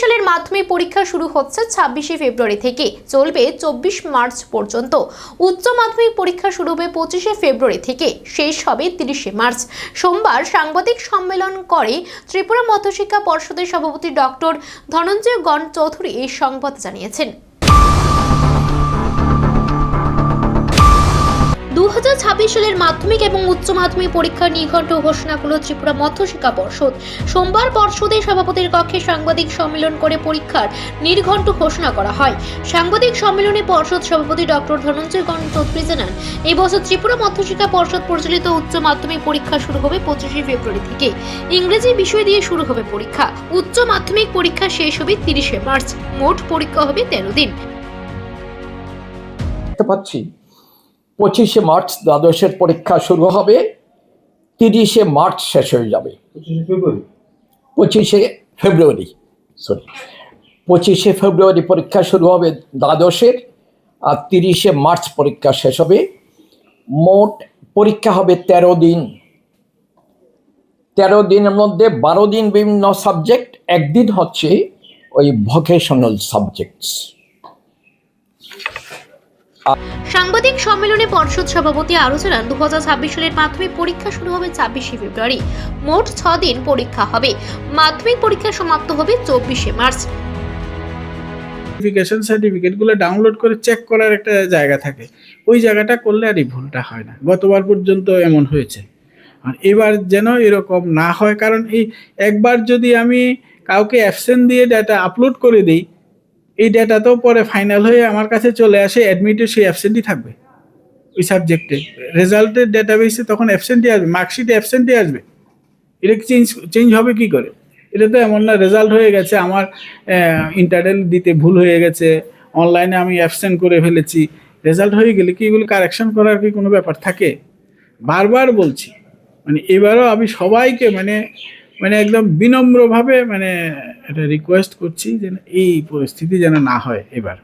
সালের মাধ্যমিক পরীক্ষা শুরু হচ্ছে ছাব্বিশে ফেব্রুয়ারি থেকে। চলবে চব্বিশ মার্চ পর্যন্ত। উচ্চ মাধ্যমিক পরীক্ষা শুরু হবে পঁচিশে ফেব্রুয়ারি থেকে। শেষ হবে তিরিশে মার্চ। সোমবার সাংবাদিক সম্মেলন করে ত্রিপুরা মধ্যশিক্ষা পর্ষদের সভাপতি ডক্টর ধনঞ্জয় গণ চৌধুরী এই সংবাদ জানিয়েছেন। সালের মাধ্যমিক এবং উচ্চ মাধ্যমিক পরীক্ষার নিঘণ্ট ঘোষণা করল ত্রিপুরা মধ্যশিক্ষা পর্ষদ। সোমবার পর্ষদের সভাপতির কক্ষে সাংবাদিক সম্মেলন করে পরীক্ষার নির্ঘণ্ট ঘোষণা করা হয়। সাংবাদিক সম্মেলনে পর্ষদ সভাপতি ডক্টর ধনঞ্জয় গণ চৌধুরী জানান এই বছর ত্রিপুরা মধ্যশিক্ষা পর্ষদ পরিচালিত উচ্চ মাধ্যমিক পরীক্ষা শুরু হবে পঁচিশে ফেব্রুয়ারি থেকে। ইংরেজি বিষয় দিয়ে শুরু হবে পরীক্ষা। উচ্চ মাধ্যমিক পরীক্ষা শেষ হবে তিরিশে মার্চ। মোট পরীক্ষা হবে তেরো দিন। পাচ্ছি। পঁচিশে মার্চ দ্বাদশের পরীক্ষা শুরু হবে তিরিশে মার্চ শেষ হয়ে যাবে। পঁচিশে ফেব্রুয়ারি? সরি পঁচিশে ফেব্রুয়ারি পরীক্ষা শুরু হবে দ্বাদশের আর তিরিশে মার্চ পরীক্ষা শেষ হবে। মোট পরীক্ষা হবে তেরো দিন। তেরো দিনের মধ্যে বারো দিন বিভিন্ন সাবজেক্ট একদিন হচ্ছে ওই ভোকেশনাল সাবজেক্টস সাংবাদিক সম্মেলনে পর্ষদ সভাপতি আরও জানান দু সালের মাধ্যমিক পরীক্ষা শুরু হবে ছাব্বিশে ফেব্রুয়ারি। মোট ছ দিন পরীক্ষা হবে। মাধ্যমিক পরীক্ষা সমাপ্ত হবে চব্বিশে মার্চ। ভেরিফিকেশন সার্টিফিকেটগুলো ডাউনলোড করে চেক করার একটা জায়গা থাকে। ওই জায়গাটা করলে আর এই ভুলটা হয় না। গতবার পর্যন্ত এমন হয়েছে। আর এবার যেন এরকম না হয়, কারণ এই একবার যদি আমি কাউকে অ্যাবসেন্ট দিয়ে ডাটা আপলোড করে দিই এই ডাটা তো পরে ফাইনাল হয়ে আমার কাছে চলে আসে অ্যাডমিটে সেই অ্যাবসেন্টই থাকবে। ওই সাবজেক্টে রেজাল্টের ডেটাবেসে তখন অ্যাবসেন্টই আসবে মার্কশিটে অ্যাবসেন্টই আসবে। এটা চেঞ্জ চেঞ্জ হবে কি করে? এটা তো এমন না রেজাল্ট হয়ে গেছে, আমার ইন্টারনেল দিতে ভুল হয়ে গেছে অনলাইনে আমি অ্যাবসেন্ট করে ফেলেছি। রেজাল্ট হয়ে গেলে কি এগুলো কারেকশন করার কি কোনো ব্যাপার থাকে? বারবার বলছি মানে এবারও আমি সবাইকে মানে মানে একদম বিনম্রভাবে মানে এটা রিকোয়েস্ট করছি যেন এই পরিস্থিতি যেন না হয় এবার।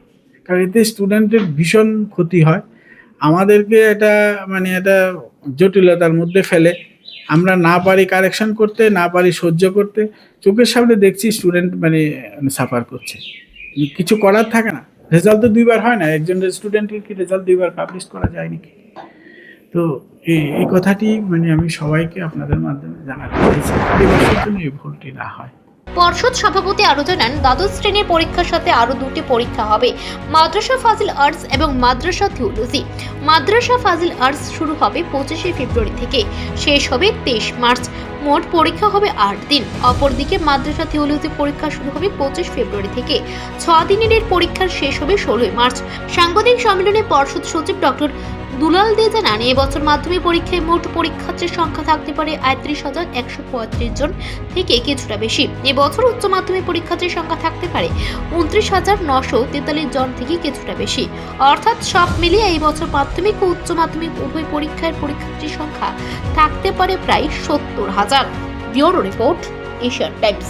কারণ এতে স্টুডেন্টের ভীষণ ক্ষতি হয়। আমাদেরকে এটা মানে এটা জটিলতার মধ্যে ফেলে। আমরা না পারি কারেকশন করতে, না পারি সহ্য করতে, চোখের সামনে দেখছি স্টুডেন্ট মানে সাফার করছে। কিছু করার থাকে না। রেজাল্ট তো দুইবার হয় না। একজন স্টুডেন্টের কি রেজাল্ট দুইবার পাবলিশ করা যায় নাকি? তো এই এই কথাটি মানে আমি সবাইকে আপনাদের মাধ্যমে জানাতে চাইছি। এবছর জন্য এই ভুলটি না হয়। পর্ষদ সভাপতি আরও জানান দ্বাদশ শ্রেণির পরীক্ষার সাথে আরও দুটি পরীক্ষা হবে। মাদ্রাসা ফাজিল আর্টস এবং মাদ্রাসা থিওলজি। মাদ্রাসা ফাজিল আর্টস শুরু হবে পঁচিশে ফেব্রুয়ারি থেকে। শেষ হবে তেইশ মার্চ। মোট পরীক্ষা হবে আট দিন। অপরদিকে মাদ্রাসা থিওলজি পরীক্ষা শুরু হবে পঁচিশ ফেব্রুয়ারি থেকে। ছ দিনের পরীক্ষার শেষ হবে ষোলোই মার্চ। সাংবাদিক সম্মেলনে পর্ষদ সচিব ডক্টর দুলাল দে জানান এবছর মাধ্যমিক পরীক্ষায় মোট পরীক্ষার্থীর সংখ্যা থাকতে পারে আটত্রিশ হাজার একশো পঁয়ত্রিশ জন থেকে কিছুটা বেশি। এবছর উচ্চ মাধ্যমিক পরীক্ষার্থীর সংখ্যা থাকতে পারে উনত্রিশ হাজার নশো তেতাল্লিশ জন থেকে কিছুটা বেশি। অর্থাৎ সব মিলিয়ে এই বছর মাধ্যমিক ও উচ্চ মাধ্যমিক উভয় পরীক্ষার পরীক্ষার্থীর সংখ্যা থাকতে পারে প্রায় সত্তর হাজার। Bureau report, Asian Times.